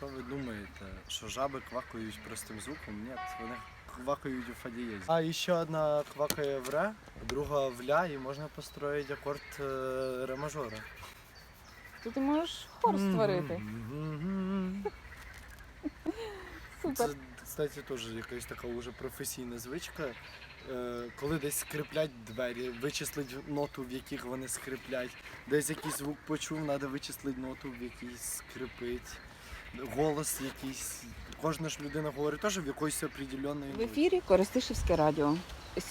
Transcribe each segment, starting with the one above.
що ви думаєте, що жаби квакають простим звуком? Ні, вони квакають у фадієзі. А ще одна квакає в ре, друга в ля, і можна построїти акорд е, ре мажора. То ти можеш хор створити. Супер. Це, кстати, теж якась така вже професійна звичка. Е, Коли десь скриплять двері, вичислить ноту, в яких вони скриплять. Десь якийсь звук почув, треба вичислити ноту, в якій скрипить. Голос якийсь. Кожна ж людина говорить теж в якоїсь определенної В ефірі Коростишівське радіо.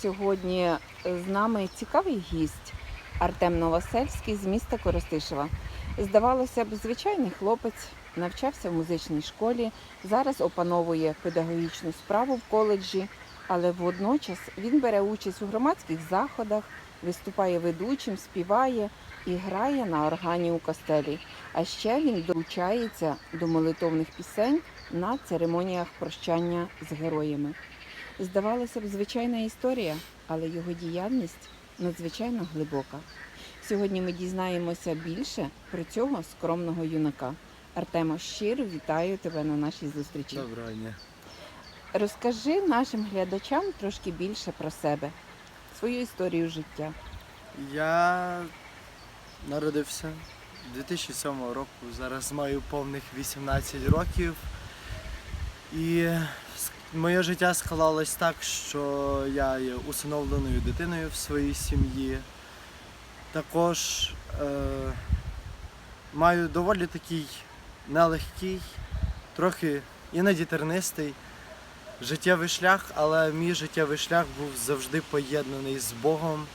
Сьогодні з нами цікавий гість Артем Новосельський з міста Коростишева. Здавалося б, звичайний хлопець навчався в музичній школі, зараз опановує педагогічну справу в коледжі, але водночас він бере участь у громадських заходах, виступає ведучим, співає і грає на органі у костелі. А ще він долучається до молитовних пісень на церемоніях прощання з героями. Здавалося б, звичайна історія, але його діяльність надзвичайно глибока. Сьогодні ми дізнаємося більше про цього скромного юнака. Артемо, щиро вітаю тебе на нашій зустрічі. Доброго дня. Розкажи нашим глядачам трошки більше про себе, свою історію життя. Я народився 2007 року, зараз маю повних 18 років. І моє життя склалось так, що я є усиновленою дитиною в своїй сім'ї. Також е, маю доволі такий нелегкий, трохи іноді тернистий життєвий шлях, але мій життєвий шлях був завжди поєднаний з Богом,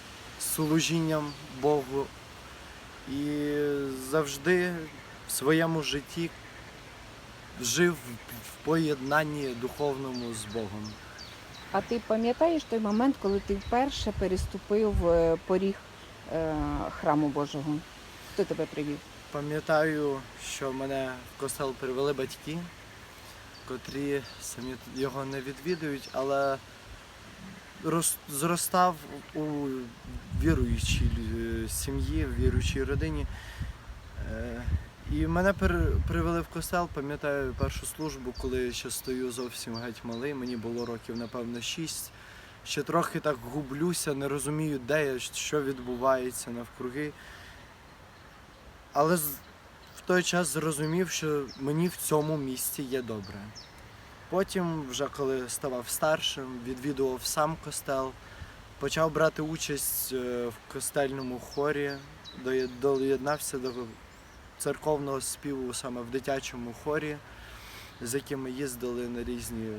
з служінням Богу. І завжди в своєму житті жив в поєднанні духовному з Богом. А ти пам'ятаєш той момент, коли ти вперше переступив е, поріг е, храму Божого? Хто тебе привів? Пам'ятаю, що мене в костел привели батьки, котрі самі його не відвідують, але рос- зростав у віруючій е, сім'ї, в віруючій родині. Е, І мене привели в костел, пам'ятаю першу службу, коли ще стою зовсім геть малий, мені було років, напевно, шість. Ще трохи так гублюся, не розумію, де я, що відбувається навкруги. Але той час зрозумів, що мені в цьому місці є добре. Потім, вже коли ставав старшим, відвідував сам костел, почав брати участь е, в костельному хорі, доєднався до церковного співу саме в дитячому хорі, з якими їздили на різні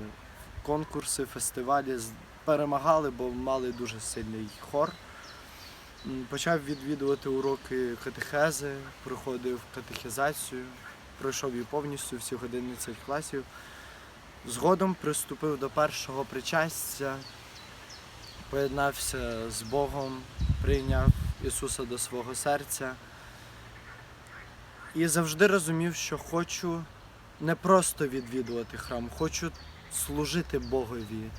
конкурси, фестивалі, перемагали, бо мали дуже сильний хор. Почав відвідувати уроки катехези, проходив катехізацію, пройшов її повністю всі 11 класів. Згодом приступив до першого причастя, поєднався з Богом, прийняв Ісуса до свого серця. І завжди розумів, що хочу не просто відвідувати храм, хочу служити Богові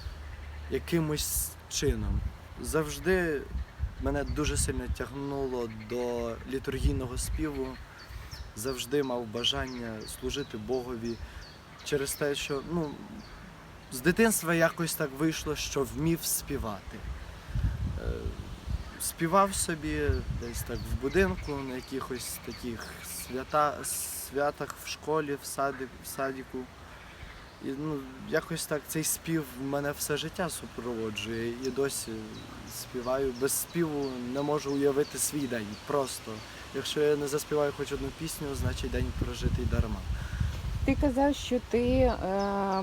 якимось чином. Завжди мене дуже сильно тягнуло до літургійного співу. Завжди мав бажання служити Богові через те, що ну, з дитинства якось так вийшло, що вмів співати. Е, Співав собі десь так в будинку, на якихось таких свята, святах в школі, в, саді, в садіку. І ну, якось так цей спів мене все життя супроводжує і досі співаю. Без співу не можу уявити свій день. Просто. Якщо я не заспіваю хоч одну пісню, значить день прожитий дарма. Ти казав, що ти е,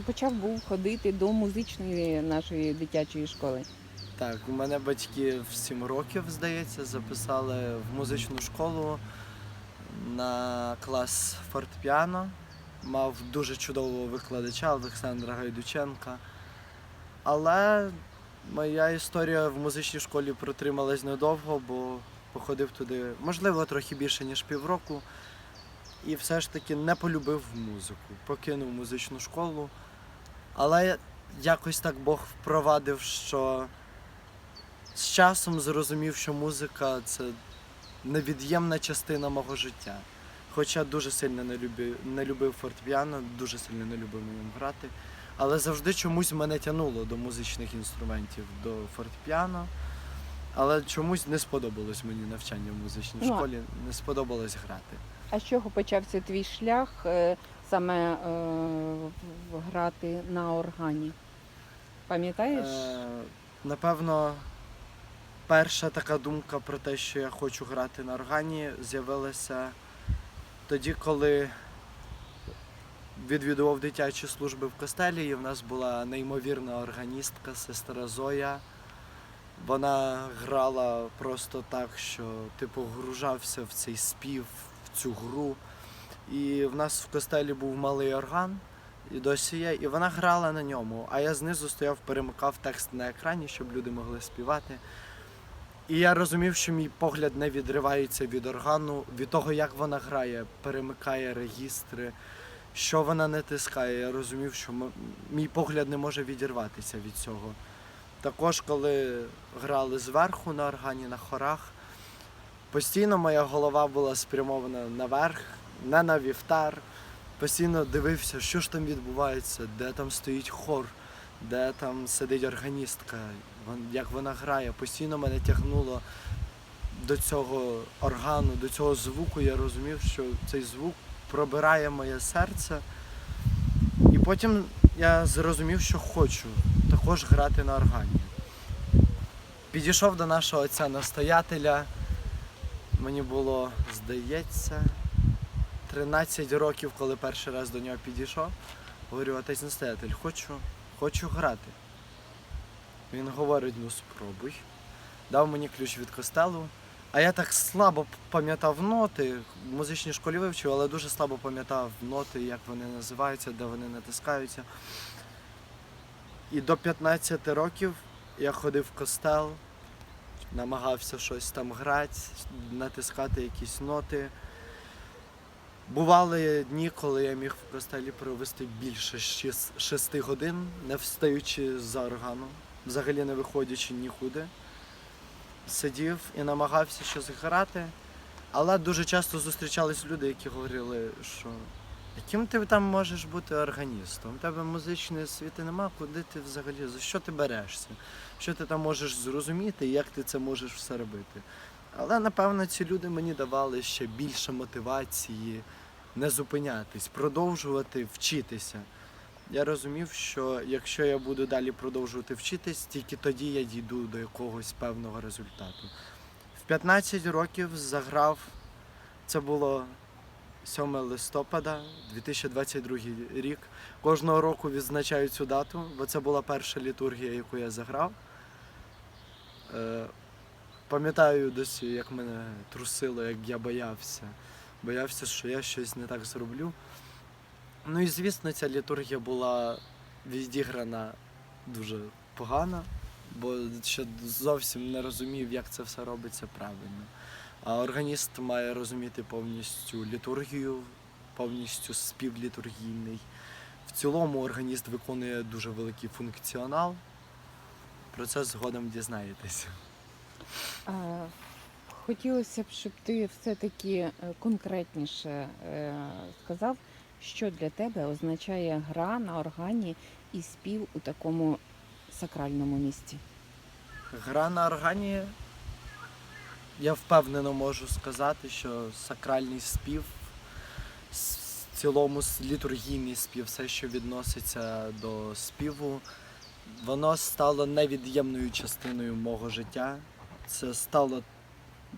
почав був ходити до музичної нашої дитячої школи. Так, у мене батьки в 7 років, здається, записали в музичну школу на клас фортепіано. Мав дуже чудового викладача Олександра Гайдученка. Але моя історія в музичній школі протрималась недовго, бо походив туди, можливо, трохи більше, ніж півроку. І все ж таки не полюбив музику. Покинув музичну школу. Але якось так Бог впровадив, що з часом зрозумів, що музика це невід'ємна частина мого життя. Хоча дуже сильно не любив, не любив фортепіано, дуже сильно не любив ньому грати. Але завжди чомусь мене тягнуло до музичних інструментів, до фортепіано. Але чомусь не сподобалось мені навчання в музичній Ну, школі, не сподобалось грати. А з чого почався твій шлях е, саме е, грати на органі? Пам'ятаєш? Е, напевно, перша така думка про те, що я хочу грати на органі, з'явилася тоді, коли відвідував дитячі служби в костелі, і в нас була неймовірна органістка, сестра Зоя. Вона грала просто так, що ти погружався в цей спів, в цю гру. І в нас в костелі був малий орган, і досі є, і вона грала на ньому, а я знизу стояв, перемикав текст на екрані, щоб люди могли співати. І я розумів, що мій погляд не відривається від органу, від того, як вона грає, перемикає регістри, що вона натискає. Я розумів, що мій погляд не може відірватися від цього. Також, коли грали зверху на органі, на хорах, постійно моя голова була спрямована наверх, не на вівтар. Постійно дивився, що ж там відбувається, де там стоїть хор, де там сидить органістка, як вона грає. Постійно мене тягнуло до цього органу, до цього звуку. Я розумів, що цей звук пробирає моє серце. І потім я зрозумів, що хочу також грати на органі. Підійшов до нашого отця настоятеля. Мені було, здається, 13 років, коли перший раз до нього підійшов. Говорю, отець настоятель, хочу, хочу грати. Він говорить, ну спробуй. Дав мені ключ від костелу. А я так слабо пам'ятав ноти. В музичній школі вивчив, але дуже слабо пам'ятав ноти, як вони називаються, де вони натискаються. І до 15 років я ходив в костел, намагався щось там грати, натискати якісь ноти. Бували дні, коли я міг в костелі провести більше 6 годин, не встаючи за органу, взагалі не виходячи нікуди. Сидів і намагався щось грати. Але дуже часто зустрічались люди, які говорили, що яким ти там можеш бути органістом? У тебе музичної освіти нема, куди ти взагалі, за що ти берешся? Що ти там можеш зрозуміти як ти це можеш все робити? Але напевно ці люди мені давали ще більше мотивації не зупинятись, продовжувати вчитися. Я розумів, що якщо я буду далі продовжувати вчитись, тільки тоді я дійду до якогось певного результату. В 15 років заграв, це було 7 листопада, 2022 рік. Кожного року відзначаю цю дату, бо це була перша літургія, яку я заграв. Е, Пам'ятаю досі, як мене трусило, як я боявся. Боявся, що я щось не так зроблю. Ну і звісно, ця літургія була відіграна дуже погано, бо ще зовсім не розумів, як це все робиться правильно. А органіст має розуміти повністю літургію, повністю спів літургійний. В цілому органіст виконує дуже великий функціонал. Про це згодом дізнаєтеся. Хотілося б, щоб ти все-таки е, конкретніше е, сказав, що для тебе означає гра на органі і спів у такому сакральному місці. Гра на органі, я впевнено можу сказати, що сакральний спів, в цілому літургійний спів, все, що відноситься до співу, воно стало невід'ємною частиною мого життя. Це стало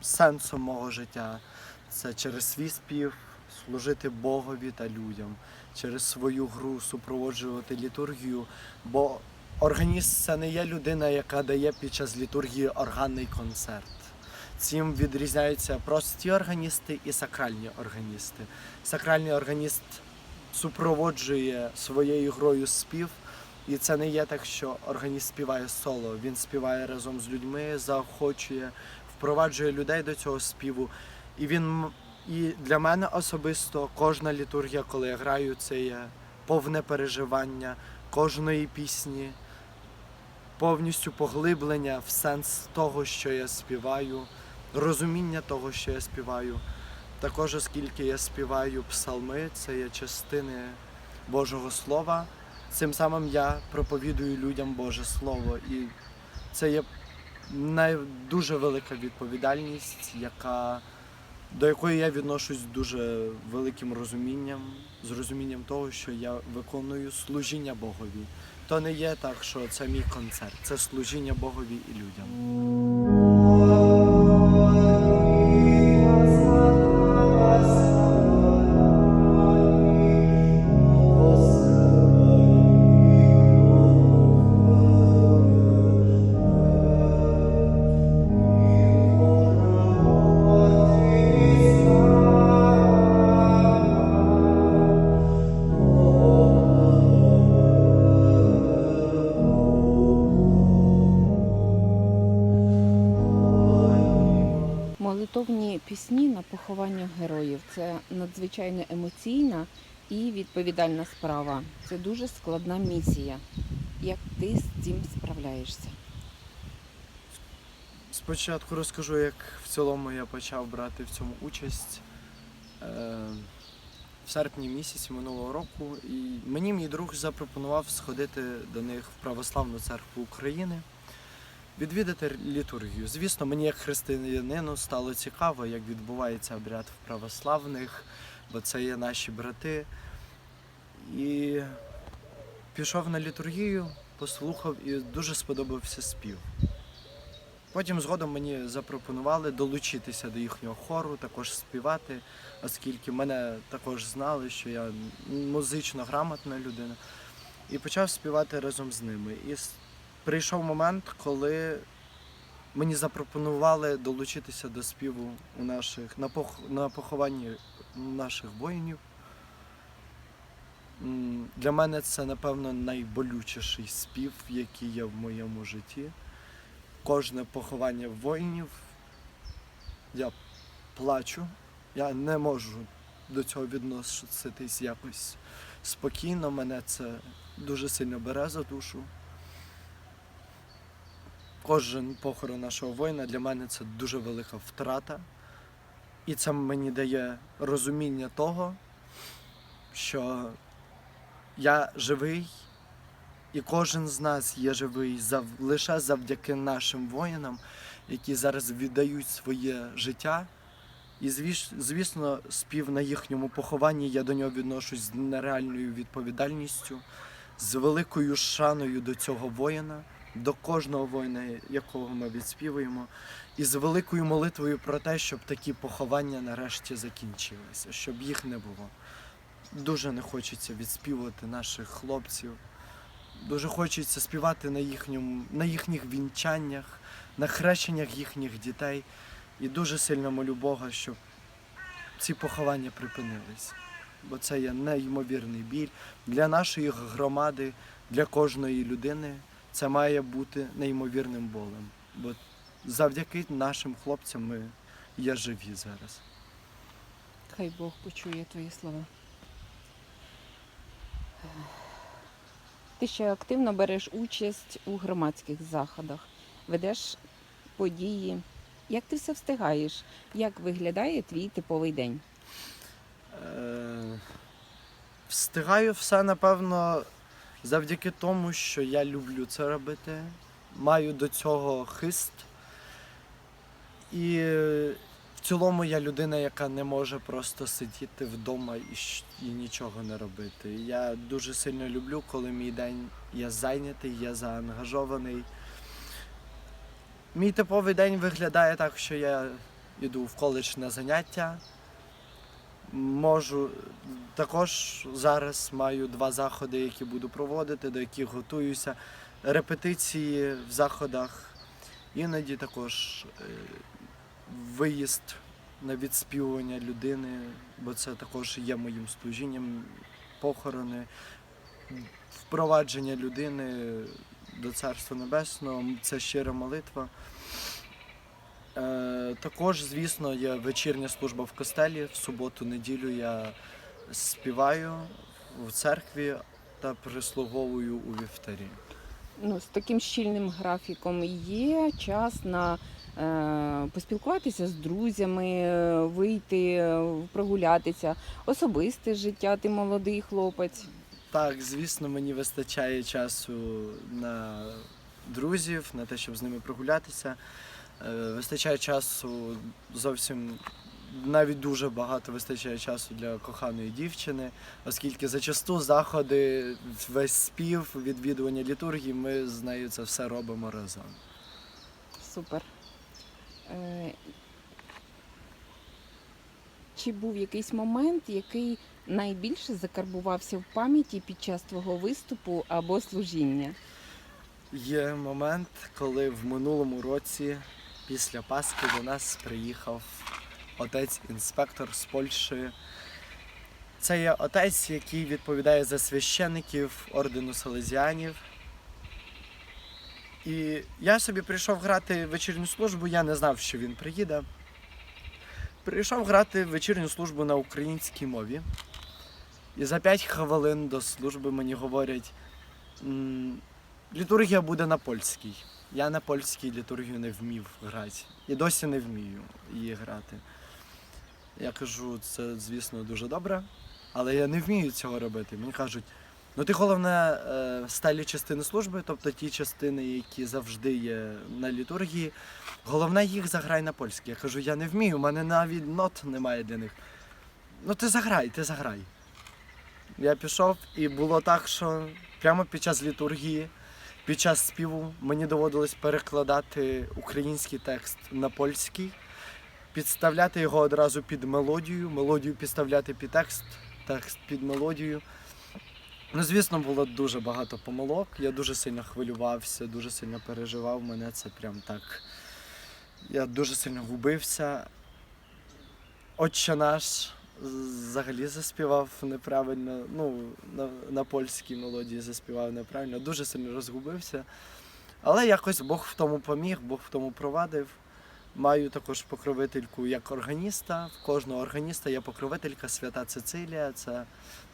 сенсом мого життя. Це через свій спів служити Богові та людям, через свою гру супроводжувати літургію. Бо Органіст це не є людина, яка дає під час літургії органний концерт. Цим відрізняються прості органісти і сакральні органісти. Сакральний органіст супроводжує своєю грою спів, і це не є так, що органіст співає соло. Він співає разом з людьми, заохочує, впроваджує людей до цього співу. І він і для мене особисто кожна літургія, коли я граю, це є повне переживання кожної пісні, повністю поглиблення в сенс того, що я співаю, розуміння того, що я співаю. Також, оскільки я співаю псалми, це є частини Божого Слова. Цим самим я проповідую людям Боже Слово. І це є дуже велика відповідальність, яка, до якої я відношусь дуже великим розумінням, з розумінням того, що я виконую служіння Богові. То не є так, що це мій концерт, це служіння Богові і людям. Відповідальна справа. Це дуже складна місія. Як ти з цим справляєшся? Спочатку розкажу, як в цілому я почав брати в цьому участь е, в серпні місяці минулого року. І мені мій друг запропонував сходити до них в Православну церкву України, відвідати літургію. Звісно, мені як християнину стало цікаво, як відбувається обряд в православних, бо це є наші брати. І пішов на літургію, послухав і дуже сподобався спів. Потім згодом мені запропонували долучитися до їхнього хору, також співати, оскільки мене також знали, що я музично грамотна людина, і почав співати разом з ними. І прийшов момент, коли мені запропонували долучитися до співу у наших на, пох, на похованні наших воїнів. Для мене це, напевно, найболючіший спів, який є в моєму житті кожне поховання воїнів. Я плачу. Я не можу до цього відноситись якось спокійно. Мене це дуже сильно бере за душу. Кожен похорон нашого воїна для мене це дуже велика втрата. І це мені дає розуміння того, що я живий і кожен з нас є живий зав... лише завдяки нашим воїнам, які зараз віддають своє життя. І звіс... звісно, спів на їхньому похованні я до нього відношусь з нереальною відповідальністю, з великою шаною до цього воїна, до кожного воїна, якого ми відспівуємо, і з великою молитвою про те, щоб такі поховання нарешті закінчилися, щоб їх не було. Дуже не хочеться відспівувати наших хлопців. Дуже хочеться співати на, їхньому, на їхніх вінчаннях, на хрещеннях їхніх дітей. І дуже сильно молю Бога, щоб ці поховання припинились. Бо це є неймовірний біль для нашої громади, для кожної людини. Це має бути неймовірним болем. Бо завдяки нашим хлопцям ми є живі зараз. Хай Бог почує твої слова. Ти ще активно береш участь у громадських заходах, ведеш події. Як ти все встигаєш? Як виглядає твій типовий день? Е, Встигаю все, напевно, завдяки тому, що я люблю це робити, маю до цього хист. І цілому я людина, яка не може просто сидіти вдома і, і нічого не робити. Я дуже сильно люблю, коли мій день є зайнятий, я заангажований. Мій типовий день виглядає так, що я йду в коледж на заняття. Можу також зараз маю два заходи, які буду проводити, до яких готуюся. Репетиції в заходах, іноді також е, виїзд на відспівування людини, бо це також є моїм служінням, похорони, впровадження людини до Царства Небесного, це щира молитва. Е, також, звісно, є вечірня служба в костелі. В суботу, неділю я співаю в церкві та прислуговую у вівтарі. Ну, з таким щільним графіком є час на поспілкуватися з друзями, е, вийти, е, прогулятися. Особисте життя, ти молодий хлопець. Так, звісно, мені вистачає часу на друзів, на те, щоб з ними прогулятися. Е, Вистачає часу зовсім навіть дуже багато вистачає часу для коханої дівчини, оскільки зачасту заходи, весь спів, відвідування літургії, ми з нею це все робимо разом. Супер. Е, Чи був якийсь момент, який найбільше закарбувався в пам'яті під час твого виступу або служіння? Є момент, коли в минулому році, після Пасхи, до нас приїхав отець-інспектор з Польщі. Це є отець, який відповідає за священиків ордену Салезіанів. І я собі прийшов грати вечірню службу, я не знав, що він приїде. Прийшов грати вечірню службу на українській мові. І за 5 хвилин до служби мені говорять. Літургія буде на польській. Я на польській літургію не вмів грати. І досі не вмію її грати. Я кажу, це, звісно, дуже добре, але я не вмію цього робити. Мені кажуть, ну ти головне е, сталі частини служби, тобто ті частини, які завжди є на літургії, головне їх заграй на польській. Я кажу, я не вмію, у мене навіть нот немає для них. Ну ти заграй, ти заграй. Я пішов, і було так, що прямо під час літургії під час співу мені доводилось перекладати український текст на польський, підставляти його одразу під мелодію, мелодію підставляти під текст, текст під мелодію. Ну, звісно, було дуже багато помилок. Я дуже сильно хвилювався, дуже сильно переживав. Мене це прям так. Я дуже сильно губився. Отче наш взагалі заспівав неправильно, ну, на, на польській мелодії заспівав неправильно, дуже сильно розгубився. Але якось Бог в тому поміг, Бог в тому провадив. Маю також покровительку як органіста. В кожного органіста є покровителька Свята Цицилія, це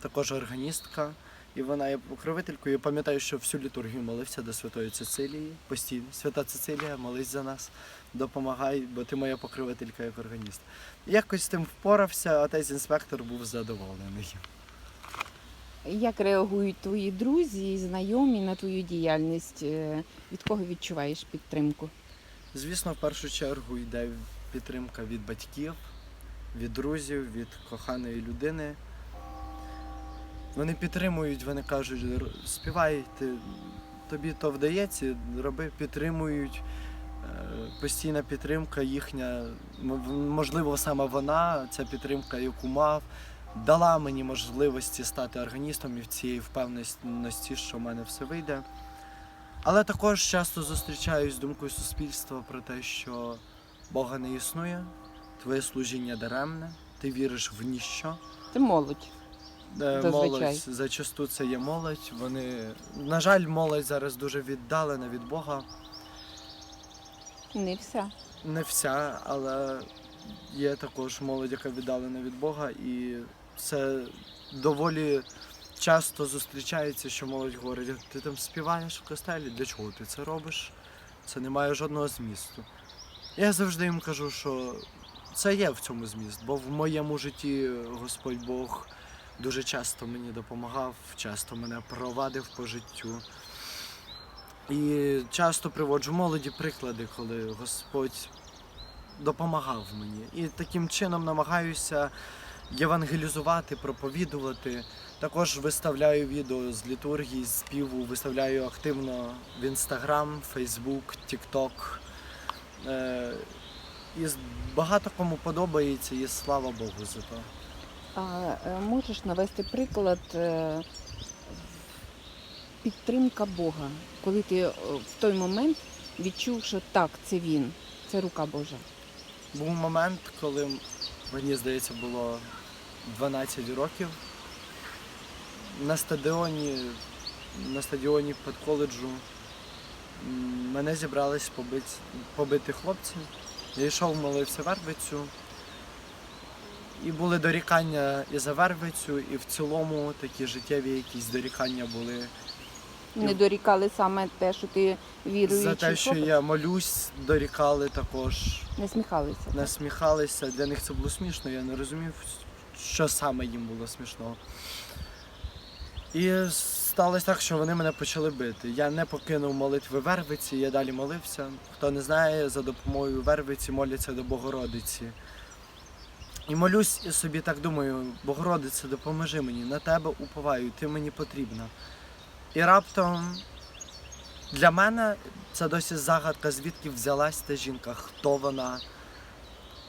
також органістка. І вона є покровителькою. Я пам'ятаю, що всю літургію молився до Святої Цицилії. Постійно. Свята Цицилія, молись за нас, допомагай, бо ти моя покровителька як органіст. Якось з тим впорався, отець інспектор був задоволений. Як реагують твої друзі і знайомі на твою діяльність? Е, Від кого відчуваєш підтримку? Звісно, в першу чергу йде підтримка від батьків, від друзів, від коханої людини. Вони підтримують, вони кажуть, співай, ти, тобі то вдається, роби, підтримують. Е, Постійна підтримка їхня, можливо, саме вона, ця підтримка, яку мав, дала мені можливості стати органістом і в цій впевненості, що в мене все вийде. Але також часто зустрічаюсь з думкою суспільства про те, що Бога не існує, твоє служіння даремне, ти віриш в ніщо. Це молодь. Е, Зазвичай. Молодь зачасту це є молодь. Вони, на жаль, молодь зараз дуже віддалена від Бога. Не вся. Не вся, але є також молодь, яка віддалена від Бога, і це доволі часто зустрічається, що молодь говорить, ти там співаєш в костелі, для чого ти це робиш? Це не має жодного змісту. Я завжди їм кажу, що це є в цьому зміст, бо в моєму житті Господь Бог дуже часто мені допомагав, часто мене провадив по життю. І часто приводжу молоді приклади, коли Господь допомагав мені. І таким чином намагаюся євангелізувати, проповідувати. Також виставляю відео з літургії, з співу, виставляю активно в Інстаграм, Фейсбук, Тікток. І багато кому подобається, і слава Богу за то. А е, можеш навести приклад е, підтримка Бога, коли ти е, в той момент відчув, що так, це він, це рука Божа. Був момент, коли мені здається було 12 років. На стадіоні, на стадіоні під коледжу мене зібрались побити, побити хлопці. Я йшов, молився вербицю. І були дорікання і за вербицю, і в цілому такі життєві якісь дорікання були. Не дорікали саме те, що ти віруючий За те, що я молюсь, дорікали також, Не сміхалися. так? насміхалися. Для них це було смішно, я не розумів, що саме їм було смішного. І сталося так, що вони мене почали бити. Я не покинув молитви Вервиці, я далі молився. Хто не знає, за допомогою Вервиці моляться до Богородиці. І молюсь і собі так думаю, Богородице, допоможи мені, на тебе уповаю, ти мені потрібна. І раптом для мене це досі загадка, звідки взялась та жінка, хто вона.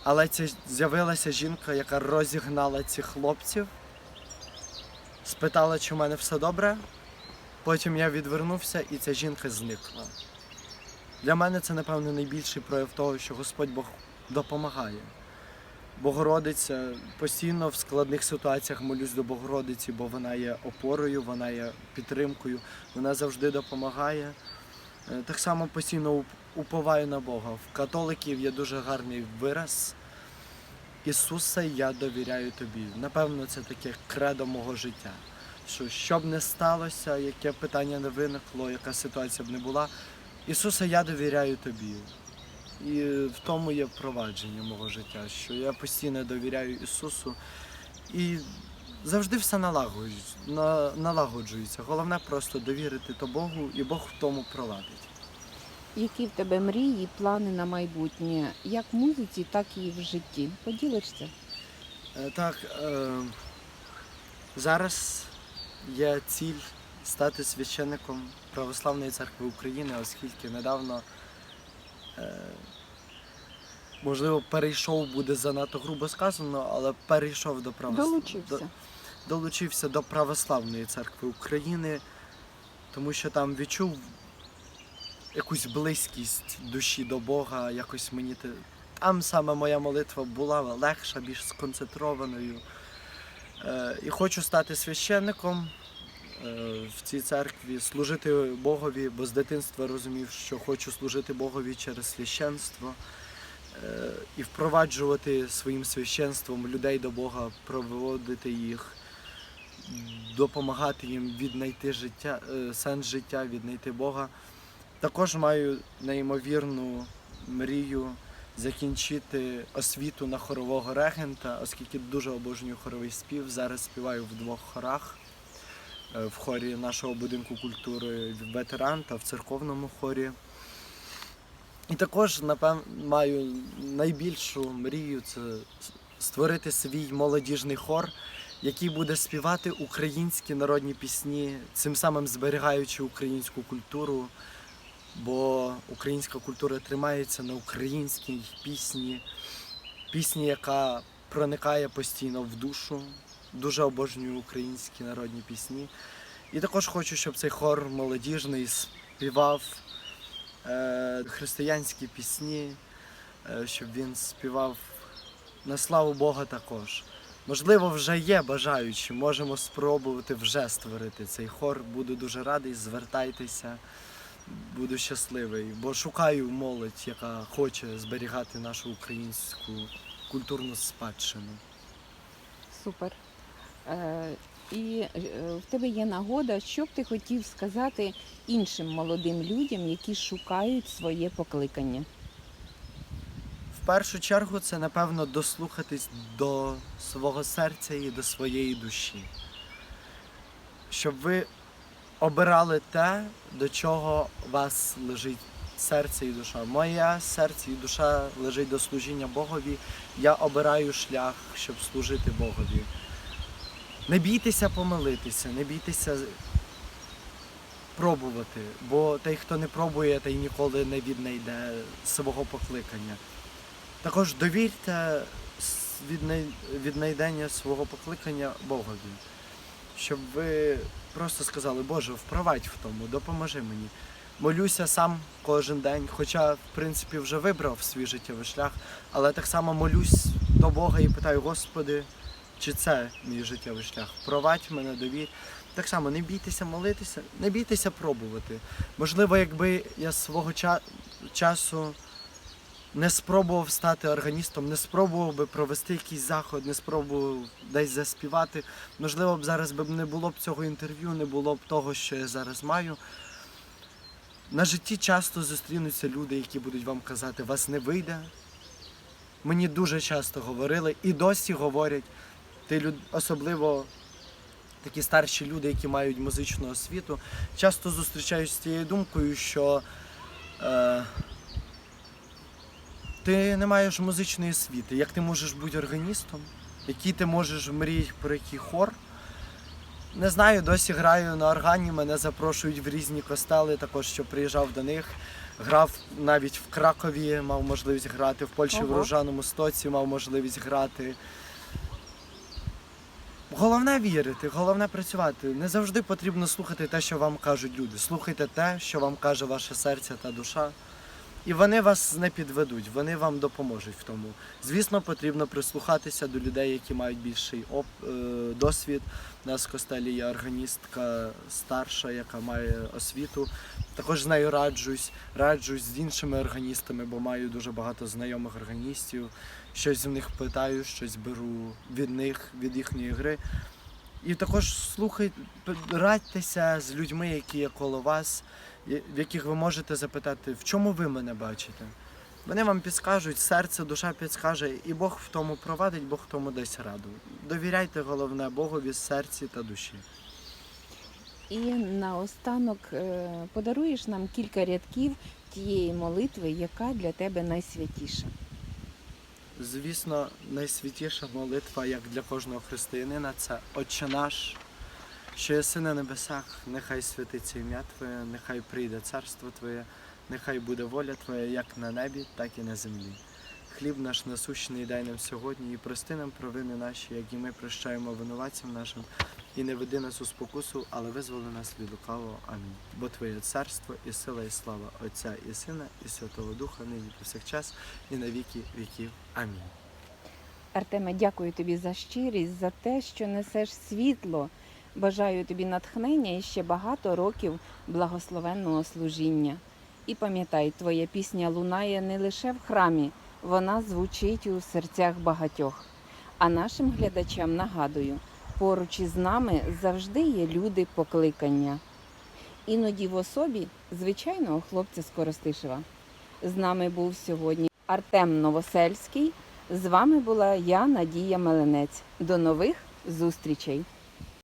Але це з'явилася жінка, яка розігнала цих хлопців, спитала, чи в мене все добре. Потім я відвернувся і ця жінка зникла. Для мене це, напевно, найбільший прояв того, що Господь Бог допомагає. Богородиця постійно в складних ситуаціях молюсь до Богородиці, бо вона є опорою, вона є підтримкою, вона завжди допомагає. Е, Так само постійно уповаю на Бога. В католиків є дуже гарний вираз. Ісусе, я довіряю тобі. Напевно, це таке кредо мого життя. Що що б не сталося, яке питання не виникло, яка ситуація б не була. Ісусе, я довіряю тобі. І в тому є впровадження мого життя, що я постійно довіряю Ісусу і завжди все налагоджується. Головне просто довірити то Богу, і Бог в тому провадить. Які в тебе мрії, плани на майбутнє, як в музиці, так і в житті? Поділишся? Е, Так, е, зараз є ціль стати священником Православної церкви України, оскільки недавно, можливо, перейшов, буде занадто грубо сказано, але перейшов до православної. Долучився. долучився до Православної церкви України, тому що там відчув якусь близькість душі до Бога, якось мені те. Там саме моя молитва була легша, більш сконцентрованою. Е, і хочу стати священником е, в цій церкві, служити Богові, бо з дитинства розумів, що хочу служити Богові через священство е, і впроваджувати своїм священством людей до Бога, проводити їх допомагати їм віднайти життя, е, сенс життя, віднайти Бога. Також маю неймовірну мрію закінчити освіту на хорового регента, оскільки дуже обожнюю хоровий спів. Зараз співаю в двох хорах. Е, В хорі нашого будинку культури ветеран та в церковному хорі. І також, напевно, маю найбільшу мрію це створити свій молодіжний хор, який буде співати українські народні пісні, цим самим зберігаючи українську культуру, бо українська культура тримається на українській пісні, пісні, яка проникає постійно в душу. Дуже обожнюю українські народні пісні. І також хочу, щоб цей хор молодіжний співав е, християнські пісні, е, щоб він співав на славу Бога також. Можливо, вже є бажаючі, можемо спробувати вже створити цей хор. Буду дуже радий, звертайтеся, буду щасливий, бо шукаю молодь, яка хоче зберігати нашу українську культурну спадщину. Супер. Е, і е, в тебе є нагода, що б ти хотів сказати іншим молодим людям, які шукають своє покликання? В першу чергу це, напевно, дослухатись до свого серця і до своєї душі. Щоб ви обирали те, до чого у вас лежить серце і душа. Моє серце і душа лежить до служіння Богові. Я обираю шлях, щоб служити Богові. Не бійтеся помилитися, не бійтеся пробувати, бо той, хто не пробує, той ніколи не віднайде свого покликання. Також довірте віднайдення свого покликання Богові, щоб ви просто сказали, Боже, впровадь в тому, допоможи мені. Молюся сам кожен день, хоча, в принципі, вже вибрав свій життєвий шлях, але так само молюсь до Бога і питаю, Господи, чи це мій життєвий шлях? Впровадь мене, довір. Так само не бійтеся молитися, не бійтеся пробувати. Можливо, якби я свого часу не спробував стати органістом, не спробував би провести якийсь заход, не спробував десь заспівати, можливо б зараз би не було б цього інтерв'ю, не було б того, що я зараз маю. На житті часто зустрінуться люди, які будуть вам казати, вас не вийде. Мені дуже часто говорили і досі говорять, ти люд... особливо такі старші люди, які мають музичну освіту, часто зустрічаюсь з тією думкою, що е... ти не маєш музичної освіти. Як ти можеш бути органістом? Який ти можеш мріяти про який хор? Не знаю, досі граю на органі, мене запрошують в різні костели, також що приїжджав до них. Грав навіть в Кракові, мав можливість грати, в Польщі в Ого. Ружаному Стоці мав можливість грати. Головне вірити, головне працювати. Не завжди потрібно слухати те, що вам кажуть люди. Слухайте те, що вам каже ваше серце та душа. І вони вас не підведуть, вони вам допоможуть в тому. Звісно, потрібно прислухатися до людей, які мають більший оп... е, досвід. У нас в костелі є органістка старша, яка має освіту. Також з нею раджусь, раджусь з іншими органістами, бо маю дуже багато знайомих органістів. Щось в них питаю, щось беру від них, від їхньої гри. І також слухайте, радьтеся з людьми, які є коло вас, в яких ви можете запитати, в чому ви мене бачите. Вони вам підскажуть, серце, душа підскаже, і Бог в тому провадить, Бог в тому дасть раду. Довіряйте головне Богові серці та душі. І наостанок е, подаруєш нам кілька рядків тієї молитви, яка для тебе найсвятіша. Звісно, найсвятіша молитва, як для кожного християнина, це Отче наш, що єси на небесах, нехай святиться ім'я Твоє, нехай прийде царство Твоє, нехай буде воля Твоя як на небі, так і на землі. Хліб наш насущний дай нам сьогодні і прости нам провини наші, як і ми прощаємо винуватцям нашим, і не веди нас у спокусу, але визволи нас від лукавого. Амінь. Бо Твоє царство і сила, і слава Отця і Сина, і Святого Духа, нині повсякчас, і на віки віків. Амінь. Артеме, дякую тобі за щирість, за те, що несеш світло. Бажаю тобі натхнення і ще багато років благословенного служіння. І пам'ятай, твоя пісня лунає не лише в храмі, вона звучить у серцях багатьох. А нашим глядачам нагадую, поруч із нами завжди є люди покликання. Іноді в особі звичайного хлопця з Коростишева. З нами був сьогодні Артем Новосельський. З вами була я, Надія Меленець. До нових зустрічей!